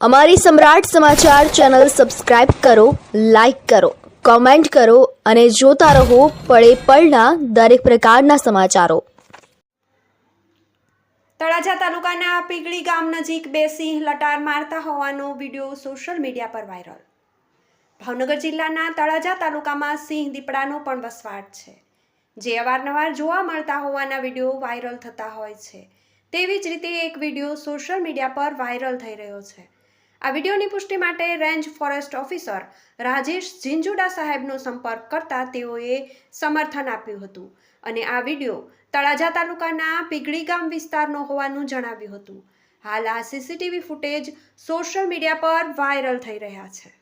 અમારી સમ્રાટ સમાચાર channel subscribe કરો, લાઇક કરો, કોમેન્ટ કરો અને જોતા રહો પળે પળના દરેક પ્રકારના સમાચારો. તળાજા તાલુકાના પીગળી ગામ નજીક બે સિંહ લટાર મારતા હોવાનો વીડિયો સોશિયલ મીડિયા પર વાયરલ. ભાવનગર જિલ્લાના તળાજા તાલુકામાં સિંહ દીપડાનો પણ વસવાટ છે. જે અવારનવાર જોવા મળતા હોવાના વીડિયો વાયરલ થતા હોય છે. તેવી જ રીતે એક વીડિયો સોશિયલ મીડિયા પર વાયરલ થઈ રહ્યો છે. આ વિડીયોની પુષ્ટિ માટે range forest officer Rajesh Zinzuda સાહેબનો સંપર્ક કરતા તેઓએ સમર્થન આપ્યું હતું અને આ વીડિયો તળાજા તાલુકાના પીગળી ગામ વિસ્તારનો હોવાનું જણાવ્યું હતું. હાલ આ સીસીટીવી ફૂટેજ સોશિયલ મીડિયા પર વાયરલ થઈ રહ્યા છે.